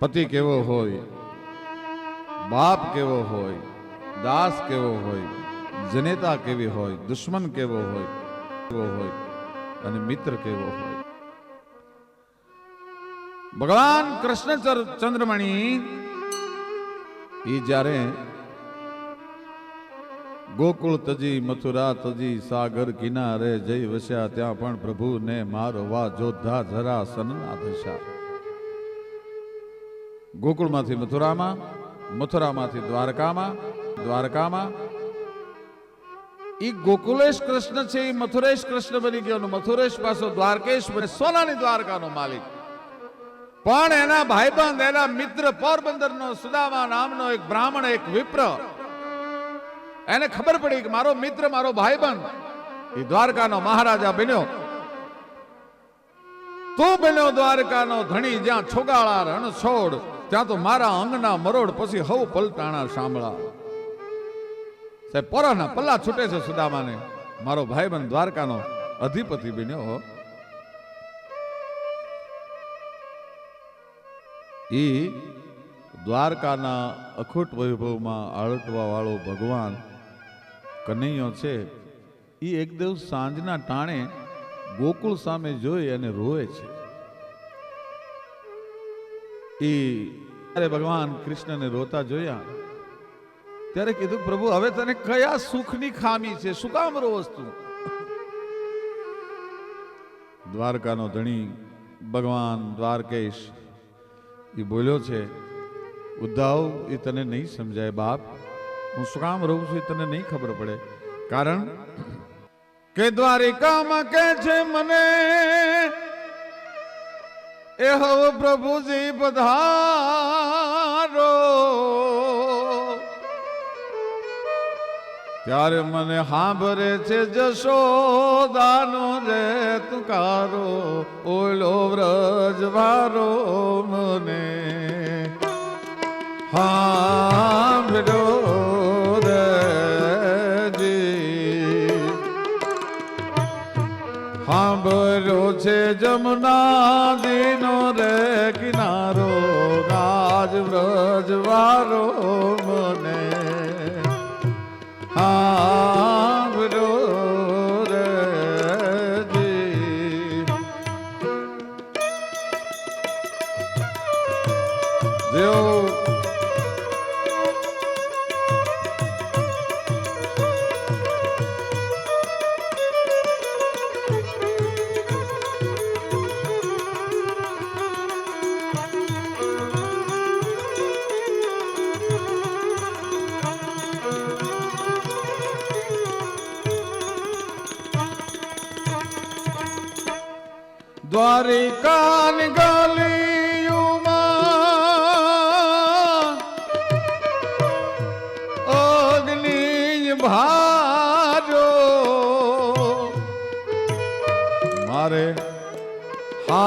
પતિ કેવો હોય, બાપ કેવો હોય, દાસ કેવો હોય, જનેતા કેવી હોય, દુશ્મન કેવો હોય કેવો હોય, અને મિત્ર કેવો હોય. ભગવાન કૃષ્ણ ચંદ્રમણી, એ જ્યારે ગોકુળ તજી, મથુરા તજી, સાગર કિનારે જઈ વસ્યા, ત્યાં પણ પ્રભુને મારવા જોધા જરા સનના દશા ગોકુળમાંથી મથુરામાં, મથુરામાંથી દ્વારકામાં દ્વારકામાં. એ ગોકુલેશ કૃષ્ણ છે એ મથુરેશ કૃષ્ણ બની ગયો મથુરેશ પાછો દ્વારકેશ બને, સોનાની દ્વારકાનો માલિક. પણ એના ભાઈબંધ, એના મિત્ર પોરબંદરનો સુદામા નામનો એક બ્રાહ્મણ, એક વિપ્ર. એને ખબર પડી કે મારો મિત્ર, મારો ભાઈબંધ એ દ્વારકાનો મહારાજા બન્યો. તું બન્યો દ્વારકાનો ધણી, જ્યાં છોગાળા રણ છોડ ત્યાં તો મારા અંગના મરોડ પછી હવ પલટાણા સાંભળા. સાહેબ, પરાના પલ્લા છૂટે છે સુદામાને. મારો ભાઈ બન દ્વારકાનો અધિપતિ બન્યો ઈ દ્વારકાના અખૂટ વૈભવમાં આળટવા વાળો ભગવાન કનૈયો છે. એ એક દિવસ સાંજના ટાણે ગોકુળ સામે જોઈ અને રોવે છે. ઈ ત્યારે ભગવાન કૃષ્ણને રોતા જોયા. ત્યારે કીધું, પ્રભુ, હવે તને કયા સુખની ખામી છે? શું કામ રોવસ તું દ્વારકાનો ધણી ભગવાન દ્વારકેશ એ બોલ્યો છે, ઉદ્ધવ એ તને નહીં સમજાય બાપ. હું શું કામ રહું છું એ તને નહીં ખબર પડે. કારણ કે દ્વારિકામાં કે છે, મને એ પ્રભુજી પધારો. ત્યારે મને સાંભળે છે જશોદાનો રે તુકારો ઓલો વ્રજવારો મને. જી સાંભળ્યો છે જમના જેઓ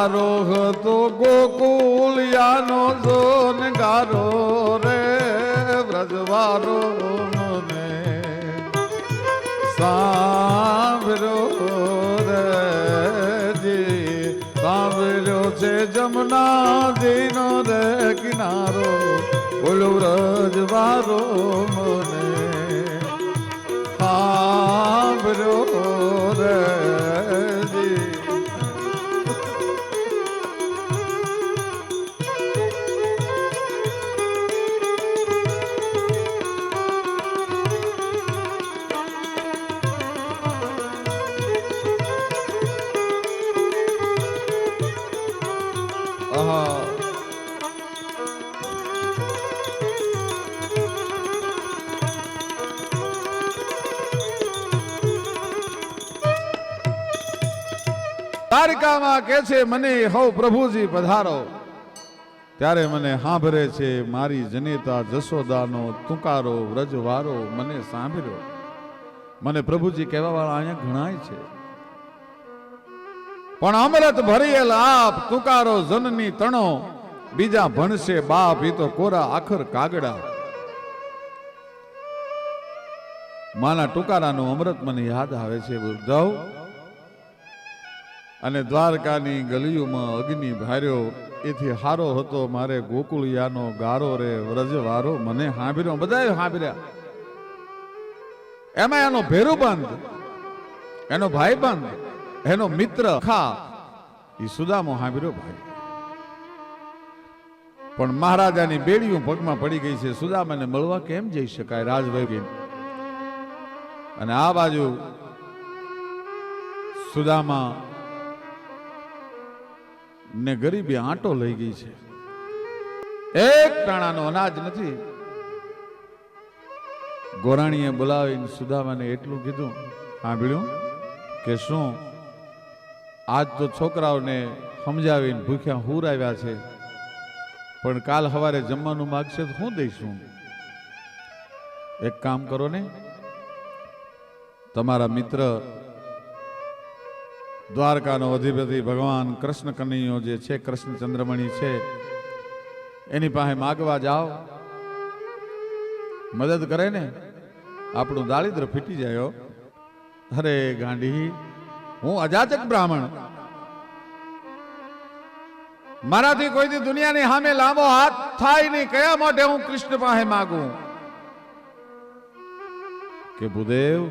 હારો હતો ગોકુલિયાનો જોન ગારો રે વ્રજવારો મને. સાંભરો રે જી સાંભર્યો છે જમનાજીનો રે કિનારો. બોલો વ્રજવારો મને. સાંભળ્યો દ્વારકામાં કે છે, મને હો પ્રભુજી પધારો. ત્યારે મને સાંભળે છે, મારી જનેતા જશોદાનો તુકારો, વ્રજવારો મને સાંભળ્યો. મને પ્રભુજી કહેવા વાળા અહીંયા ઘણાય છે. પણ અમૃત ભરેલ આપ તુકારો જનની તણો, બીજા ભણશે બાપ એ તો કોરા આખર કાગડા. માના ટુકારાનું અમૃત મને યાદ આવે છે ઉદ્ધવ અને દ્વારકાની ગલીઓમાં અગ્નિ ભાર્યો. એથી હારો હતો મારે ગોકુળિયાનો ગારો રે વ્રજવારો. મને હાંભર્યો બધા હાંભર્યા. એમાં એનો ભેરુબંધ એનો ભાઈ બંધ, એનો મિત્ર ખા. એ સુદામો હાંભર્યો ભાઈ. પણ મહારાજાની બેડીઓ પગમાં પડી ગઈ છે. સુદામાને મળવા કેમ જઈ શકાય? રાજભાઈ અને આ બાજુ સુદામા ને ગરીબી આંટો લઈ ગઈ છે. એક ટાણાનો અનાજ નથી. ગોરાણીએ બોલાવીને સુદામાને એટલું કીધું, સાંભળ્યું? કે શું? આજ તો છોકરાઓને સમજાવીને ભૂખ્યા હુરાવ્યા છે. પણ કાલ સવારે જમવાનું માગશે તો હું દઈશું. એક કામ કરો ને. તમારા મિત્ર દ્વારકાનો અધિપતિ ભગવાન કૃષ્ણ કનૈયો જે છે કૃષ્ણ ચંદ્રમણી છે, એની પાસે માગવા જાઓ. મદદ કરે ને? આપણું દારિદ્ર ફીટી જાય અરે ગાંડી, હું અજાચક બ્રાહ્મણ. મારાથી કોઈથી દુનિયાની સામે લાંબો હાથ થાય નહીં. કયા માટે હું કૃષ્ણ પાસે માગું? કે ભૂદેવ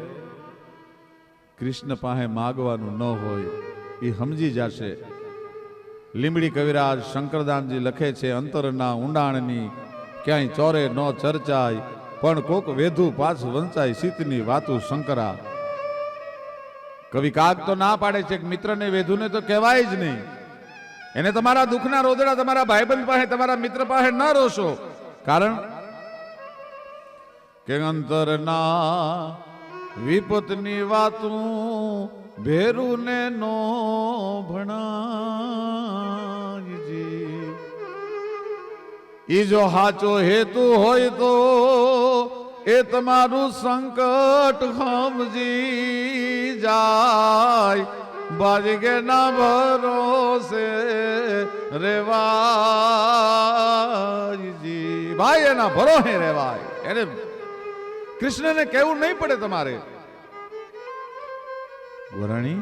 કૃષ્ણ પાસે માગવાનું ન હોય એ સમજી જશે. લીમડી કવિરાજ શંકરદાનજી લખે છે, અંતરના ઊંડાણની ક્યાંય ચોરે ન ચર્ચાય, પણ કોક વેધુ પાછ વંચાય સીતની વાતું શંકરા. કવિ કાગ તો ના પાડે છે કે મિત્રને વેધુને તો કહેવાય જ નહીં. એને તમારા દુઃખના રોદડા તમારા ભાઈબંધ પાસે, તમારા મિત્ર પાસે ન રોશો. કારણ કે અંતરના વિપતની વાતું ભેરુને નો ભણાજી ઈ જો હાચો હેતુ હોય તો એ તમારું સંકટ સમજી જાય. બાજગે ના ભરોસે રેવાયજી ભાઈ, એના ભરોસે રેવાય એને કૃષ્ણને કહેવું નહીં પડે તમારે. ગોરાણી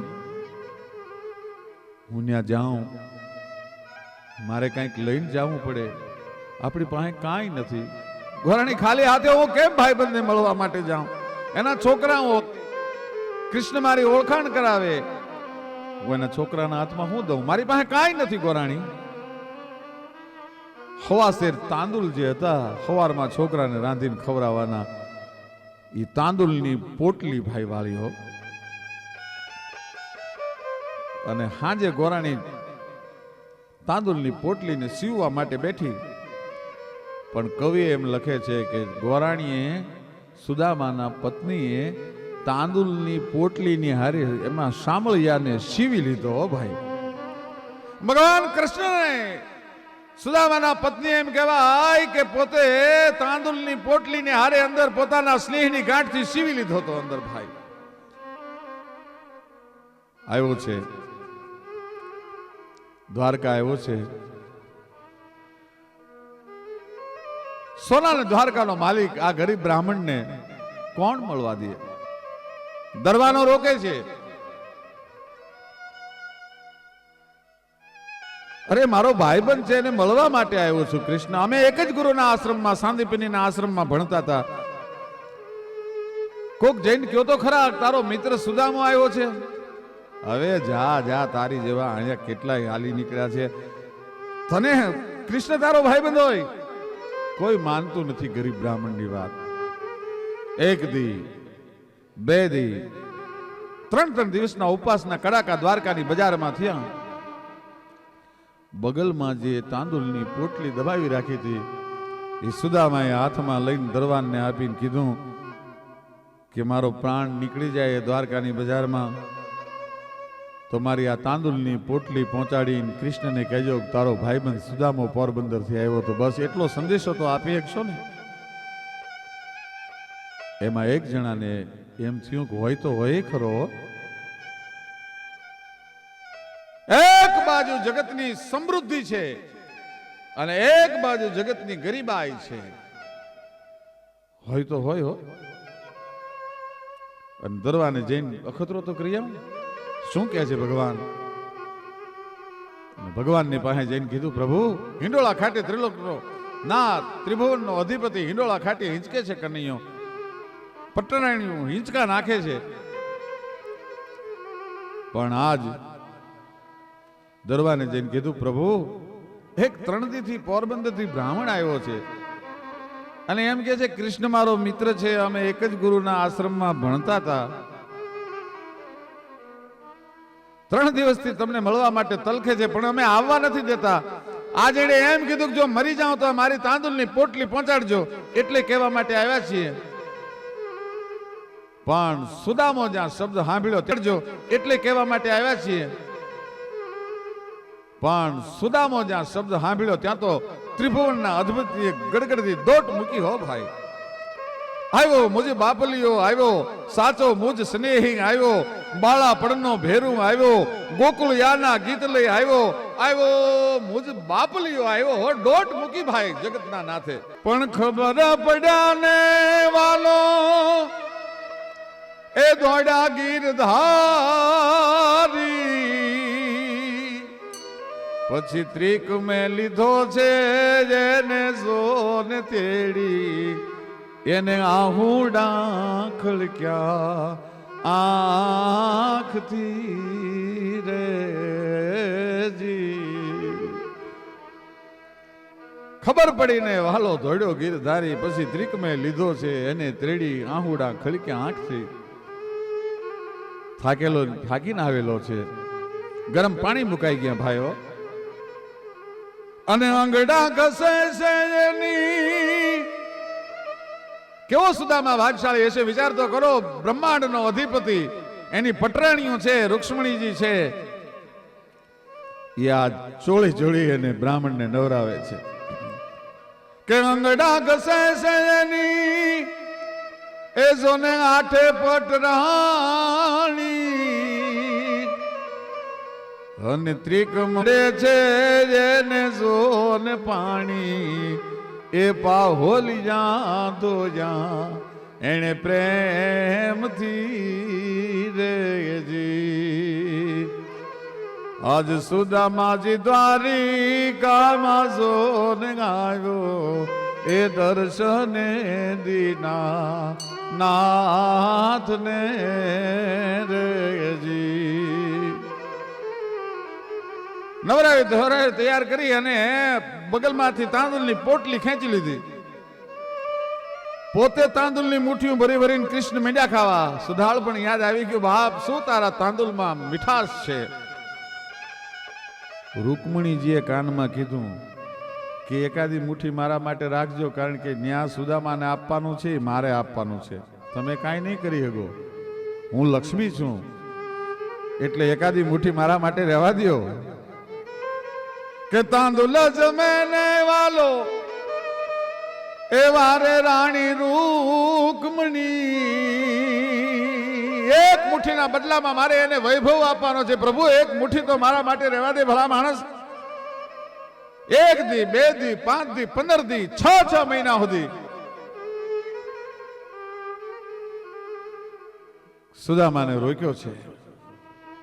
હું ત્યાં જાઉં. મારે કંઈક લઈને જવું પડે. આપણી પાસે કાંઈ નથી. ગોરાણી ખાલી હાથે હું કેમ ભાઈબંધને મળવા માટે જાઉં? એના છોકરાઓ કૃષ્ણ મારી ઓળખાણ કરાવે. હું એના છોકરાના હાથમાં હું દઉં? મારી પાસે કાંઈ નથી ગોરાણી હવાશેર તાંદુલ જે હતા સવારમાં છોકરાને રાંધીને ખવડાવવાના. એ તાંદુલની પોટલી ભાઈ વાળી હો અને હાજે ગોરાણી તાંદુલની પોટલીને સીવવા માટે બેઠી. પણ કવિ એમ લખે છે કે ગોરાણીએ સુદામાના પત્નીએ તાંદુલની પોટલીની હારે એમાં સાંભળિયાને સીવી લીધો ભાઈ. ભગવાન કૃષ્ણને સુદામાના પત્ની એમ કહેવાય કે પોતે તાંદુલની પોટલીને હારે અંદર પોતાના સ્નેહની ગાંઠથી સીવી લીધો હતો અંદર ભાઈ. આવ્યો છે. દ્વારકા આવ્યો છે. સોના દ્વારકાનો માલિક આ ગરીબ બ્રાહ્મણને કોણ મળવા દે? દરવાનો રોકે છે. અરે, મારો ભાઈબંધ છે એને મળવા માટે આવ્યો છું, કૃષ્ણ. અમે એક જ ગુરુના આશ્રમમાં, સાંદીપનીના આશ્રમમાં ભણતા હતા. કોક જૈન કયો તો ખરા, તારો મિત્ર સુદામો આવ્યો છે. હવે જા જા, તારી જેવા અહીંયા કેટલાય હાલી નીકળ્યા છે. તને કૃષ્ણ તારો ભાઈબંધ હોય? કોઈ માનતું નથી ગરીબ બ્રાહ્મણની વાત. એક દી, બે દી, ત્રણ ત્રણ દિવસના ઉપવાસના કડાકા દ્વારકાની બજારમાં થયા. બગલમાં જે તાંદુલની પોટલી દબાવી રાખી હતી, એ સુદામાએ હાથમાં લઈને દરવાનને આપીને કીધું કે મારો પ્રાણ નીકળી જાય દ્વારકાની બજારમાં. તો મારી આ તાંદુલની પોટલી પહોંચાડીને કૃષ્ણને કહેજો તારો ભાઈબંધ સુદામો પોરબંદરથી આવ્યો તો બસ એટલો સંદેશો તો આપી શકશો ને? એમાં એક જણાને એમ થયું કે હોય તો હોય ખરો બાજુ જગતની સમૃદ્ધિ છે અને એક બાજુ જગતની ગરીબાઈ છે. હોય તો હોય હો. અને દરવાને જઈને અખતરો તો કરી આવ. શું કહે છે ભગવાન? ભગવાનની પાસે જઈને કીધું, પ્રભુ, હિંડોળા ખાટે ત્રિલોકનો ના ત્રિભુવનનો અધિપતિ હિંડોળા ખાટે હિંચકે છે કનૈયો. પટરાણીયું હિંચકા નાખે છે. પણ આજ દરવાને જઈને કીધું, પ્રભુ, એક ત્રણથી પોરબંદરથી બ્રાહ્મણ આવ્યો છે. અને એમ કે છે, કૃષ્ણ મારો મિત્ર છે, અમે એક જ ગુરુના આશ્રમમાં ભણતા હતા. ત્રણ દિવસથી તમને મળવા માટે તલખે છે, પણ અમે આવવા નથી દેતા. આજે એણે એમ કીધું કે જો મરી જાઉં તો મારી તાંદુલની પોટલી પહોંચાડજો. એટલે કહેવા માટે આવ્યા છીએ. પણ સુદામો જ્યાં શબ્દ સાંભળ્યો, તેડજો. એટલે કહેવા માટે આવ્યા છીએ. પણ સુદામો જ્યાં શબ્દ સાંભળ્યો, ત્યાં તો ત્રિભુવનના અદ્ભુત ગડગડતી દોટ મૂકી, હો ભાઈ. આવ્યો મુજ બાપલીઓ આવ્યો સાચો મુજ સ્નેહી, આવ્યો બાળા પડનો ભેરું, આવ્યો ગોકુળ યાના ગીત લઈ આવ્યો આવ્યો મુજ બાપલીઓ આવ્યો હો દોટ મૂકી ભાઈ જગતના નાથે. પણ ખબર પડ્યા ને વાલો, એ દોડા ગીરધારી પછી ત્રિક મેં લીધો છે જેને સોને તેડી. એને આહુડા ખળક્યા આંખથી રે જી ખબર પડીને વાલો ધોડ્યો ગીરધારી પછી ત્રિક મેં લીધો છે એને ત્રેડી આહુડા ખળક્યા આંખથી. થાકેલો, થાકીને આવેલો છે. ગરમ પાણી મુકાઈ ગયા ભાઈઓ. અને આંગડા ઘસે છે કેવો સુદામા ભાગશાળી હશે? વિચાર તો કરો, બ્રહ્માંડનો અધિપતિ. એની પટરાણીઓ છે, રૂક્ષ્મણીજી છે. એ આ ચોળી ચોળી અને બ્રાહ્મણને નવરાવે છે. કે આંગડા ઘસે છે એની. એ જોને આઠે પટરાણી અને ત્રિક મળે છે જેને સોને પાણી, એ પાહોલી જા તો જા એણે પ્રેમથી રેજી. આજ સુદામાજી દ્વારિકામાં સોને ગાયો, એ દર્શને દીના નાથને રેજી. નવરાવે, ધોરાવે, તૈયાર કરી અને બગલમાંથી તાંદુલની પોટલી ખેંચી લીધી. પોતે તાંદુલની મુઠ્ઠીઓ ભરી ભરીને કૃષ્ણ મીંડા ખાવા. સુધાળ પણ યાદ આવી ગયું, બાપ, શું તારા તાંદુલમાં મીઠાશ છે? રૂકમણીજીએ કાનમાં કીધું, કે એકાદી મુઠ્ઠી મારા માટે રાખજો, કારણ કે ન્યા સુદામાને આપવાનું છે મારે આપવાનું છે. તમે કાંઈ નહીં કરી શકો. હું લક્ષ્મી છું. એટલે એકાદી મુઠ્ઠી મારા માટે રહેવા દ્યો. કે તાંદુલ જમેને વાલો. એ વારે રાણી રૂકમણી. એક મુઠ્ઠીના બદલામાં મારે એને વૈભવ આપવાનો છે. પ્રભુ, એક મુઠ્ઠી તો મારા માટે રહેવા દે ભલા માણસ. એક દી, બે દી, પાંચ દી, પંદર દી, છ છ મહિના સુધી. સુદામાને રોક્યો છે.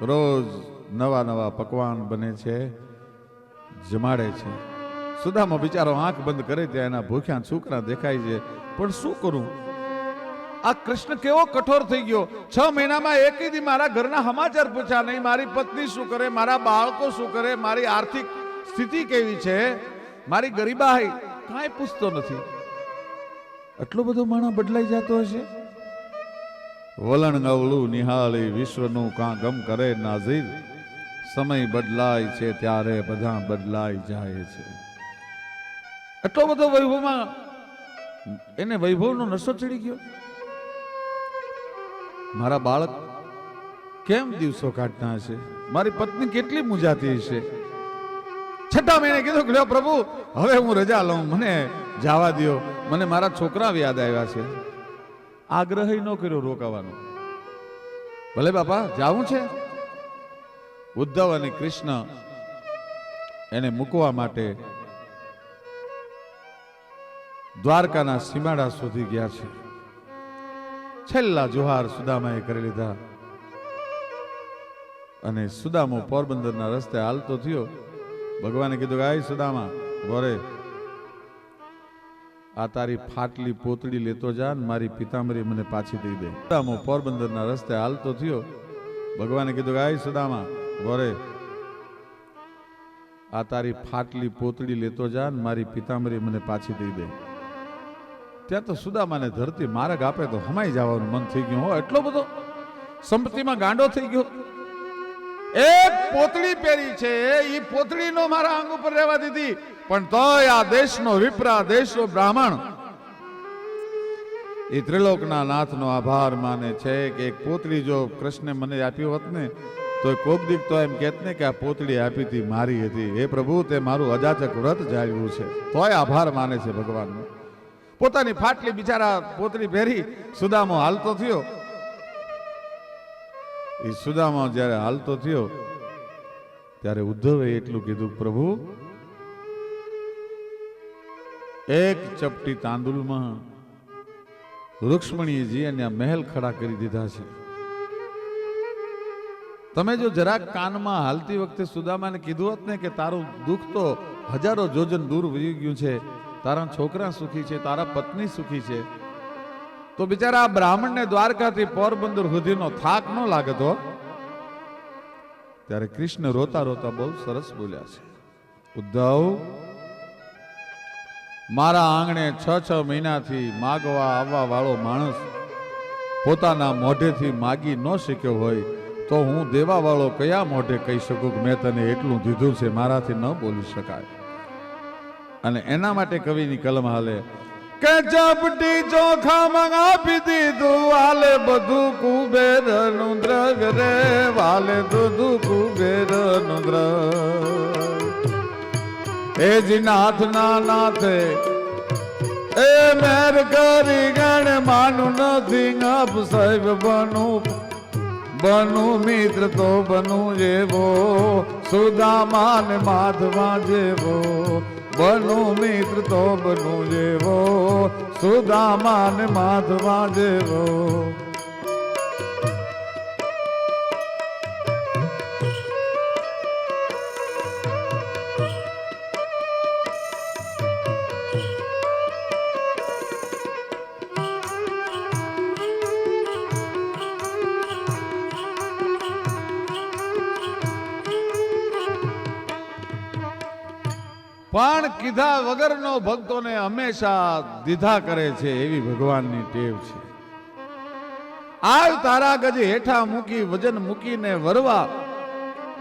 રોજ નવા નવા પકવાન બને છે. જમાડે છે. સુદામા બિચારો આંખ બંધ કરે ત્યાં એના ભૂખ્યા છોકરા દેખાય છે. પણ શું કરું? આ કૃષ્ણ કેવો કઠોર થઈ ગયો. છ મહિનામાં એક દી મારા ઘરના સમાચાર પૂછ્યા, નહીં, મારી પત્ની શું કરે? મારા બાળકો શું કરે? મારી આર્થિક સ્થિતિ કેવી છે? મારી ગરીબાઈ કાંઈ પૂછતો નથી. આટલો બધો માણસ બદલાઈ જતો હશે? વલણ ગવળું નિહાળી વિશ્વનું કાં ગમ કરે નાઝીર. સમય બદલાય છે ત્યારે બધા બદલાઈ જાય છે. એટલો બધો વૈભવમાં એને વૈભવનો નશો ચડી ગયો? મારા બાળક કેમ દિવસો કાઢતા હશે? મારી પત્ની કેટલી મુજાતી હશે? છઠ્ઠા મહિને કીધું કે પ્રભુ, હવે હું રજા લઉં, મને જવા દ્યો. મને મારા છોકરા યાદ આવ્યા છે. આગ્રહ ન કર્યો રોકાવાનો. ભલે બાપા, જાવું છે? ઉદ્ધવ અને કૃષ્ણ એને મૂકવા માટે દ્વારકાના સીમાડા સુધી ગયા છે. છેલ્લા જોહાર સુદામાએ કરી લીધા. અને સુદામો પોરબંદરના રસ્તે હાલતો થયો. ભગવાને કીધું કે, આય સુદામા બોરે આ તારી ફાટલી પોતડી લેતો જા ને મારી પિતાંબરી મને પાછી દઈ દે. સુદામો પોરબંદરના રસ્તે હાલતો થયો. ભગવાને કીધું કે, આય સુદામા બોરે, આ તારી ફાટલી પોતડી લેતો જા મારી પિતામરી મને પાછી દઈ દે. ત્યાં તો સુદામાને ધરતી માર્ગ આપે તો હમાઈ જવાનું મન થઈ ગયું હો, એટલો બધો સંપત્તિમાં ગાંડો થઈ ગયો. એક પોતળી પહેરી છે એ પોતળીનો મારા અંગ ઉપર રહેવા દીધી. પણ તોય આ દેશનો વિપ્રા દેશનો બ્રાહ્મણ. એ ત્રિલોકના નાથનો આભાર માને છે કે એક પોતળી જો કૃષ્ણે મને આપી હોત ને તો કોક દીક તો એમ કહેત ને કે આ પોતળી આપી હતી મારી હતી. હે પ્રભુ, તે મારું અજાચક વ્રત જાળવ્યું છે. તોય આભાર માને છે ભગવાનનો. પોતાની ફાટલી બિચારા પોતળી પહેરી સુદામો હાલતો થયો. એ સુદામા જ્યારે હાલતો થયો, ત્યારે ઉદ્ધવે એટલું કીધું, પ્રભુ, એક ચપટી તાંદુલમાં રૂક્ષ્મણીજી અને મહેલ ખડા કરી દીધા છે. તમે જો જરાક કાનમાં હાલતી વખતે સુદામાને કીધું હોત ને કે તારું દુઃખ તો હજારો જોજન દૂર વહી ગયું છે, તારા છોકરા સુખી છે, તારા પત્ની સુખી છે, તો બિચારા બ્રાહ્મણને દ્વારકાથી પોરબંદર સુધીનો થાક ન લાગતો ત્યારે કૃષ્ણ રોતા રોતા બહુ સરસ બોલ્યા છે, ઉદ્ધવ, મારા આંગણે છ છ મહિનાથી માગવા આવવા વાળો માણસ પોતાના મોઢેથી માગી ન શીખ્યો હોય તો હું દેવાવાળો કયા મોઢે કહી શકું કે મેં તને એટલું દીધું છે, મારાથી ન બોલી શકાય? અને એના માટે કવિની કલમ હાલે, કે ચપટી ચોખા માં આપી દીધું, વાલે બધું કુબેરનું દ્રગ રે, વાલે બધું કુબેરનું દ્રવ્ય. એ જી નાથ ના નાથે, એ મેર કરી ગણ, માનું નથી અપ સાહેબ બનું. બનું મિત્ર તો બનું જેવો સુદામાન માધવા જેવો. બનું મિત્ર તો બનું જેવો સુદામાન માધવા જેવો. પણ કીધા વગરનો ભક્તોને હંમેશા દીધા કરે છે એવી ભગવાનની ટેવ છે. આવ તારા ગજ હેઠા મૂકી, વજન મૂકીને વરવા.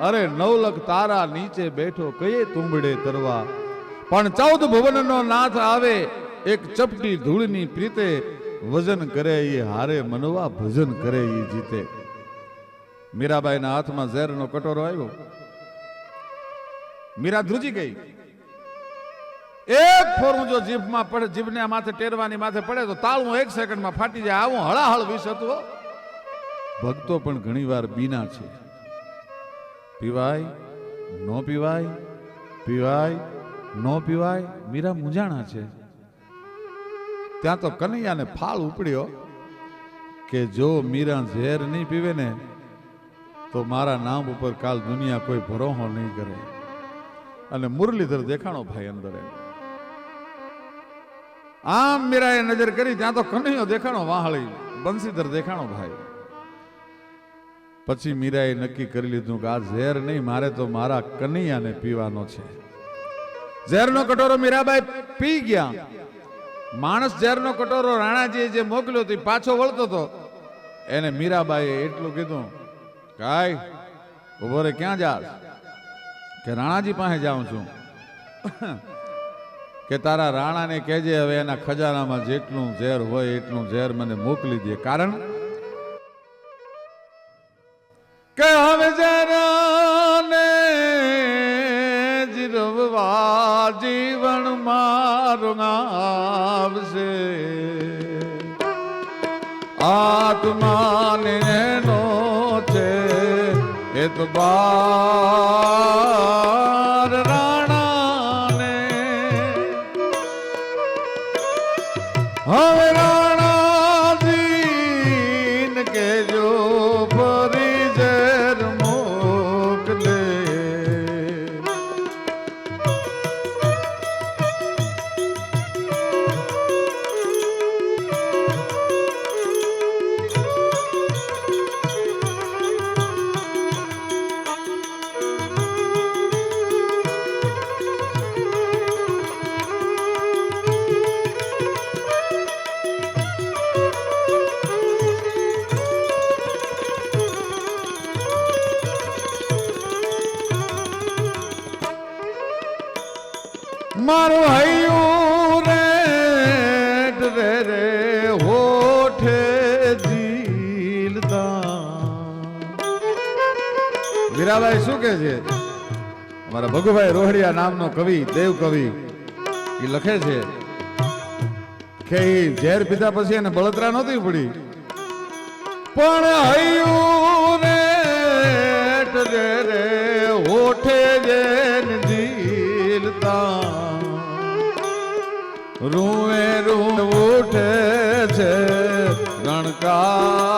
અરે નવલખ તારા નીચે બેઠો, કયે તુંબડે તરવા? પણ ચૌદ ભુવનનો નાથ આવે, એક ચપટી ધૂળની પ્રીતે વજન કરે એ હારે મનવા, ભજન કરે એ જીતે. મીરાબાઈના હાથમાં ઝેરનો કટોરો આવ્યો. મીરા ધ્રુજી ગઈ. એક ફોરું જો જીભમાં પડે, જીભને માથે ટેરવાની માથે પડે તો તાળું એક સેકન્ડમાં ફાટી જાય. આવું હળાહળ વિષ હતું ભક્તો પણ ઘણીવાર બીના છે. પીવાય, ન પીવાય પીવાય, ન પીવાય, મીરા મૂંઝાણા છે. ત્યાં તો કનૈયાને ફાળ ઉપડ્યો કે જો મીરા ઝેર નહીં પીવે ને, તો મારા નામ ઉપર કાલ દુનિયા કોઈ ભરોહો નહીં કરે. અને મુરલીધર દેખાણો ભાઈ અંદર એમ. આમ મીરાએ નજર કરી, ત્યાં તો કનૈયો દેખાણો વાહળી, બંસીધર દેખાણો ભાઈ. પછી મીરાએ નક્કી કરી લીધું કે આ ઝેર નહીં, મારે તો મારા કનૈયાને પીવાનો છે. ઝેરનો કટોરો મીરાબાઈ પી ગયા. માણસ ઝેરનો કટોરો રાણાજીએ જે મોકલ્યો તે પાછો વળતો હતો એને મીરાબાઈએ એટલું કીધું કાય ઊભો રે, ક્યાં જાસ કે રાણાજી પાસે જાઉં છું. કે તારા રાણાને કહેજે, હવે એના ખજાનામાં જેટલું ઝેર હોય, એટલું ઝેર મને મોકલી દે. કારણ કે હવે જરાને જીરવવા જીવન મારું આવશે આત્માને એનો છે, એ તો બાર છે. અમારા ભગુભાઈ રોહડિયા નામનો કવિ દેવ કવિ એ લખે છે. કે ઝેર પીધા પછી એને બળતરા નહોતી પડી. પણ હૈયું રે રે હોઠે રૂ ઉઠે છે રણકાર.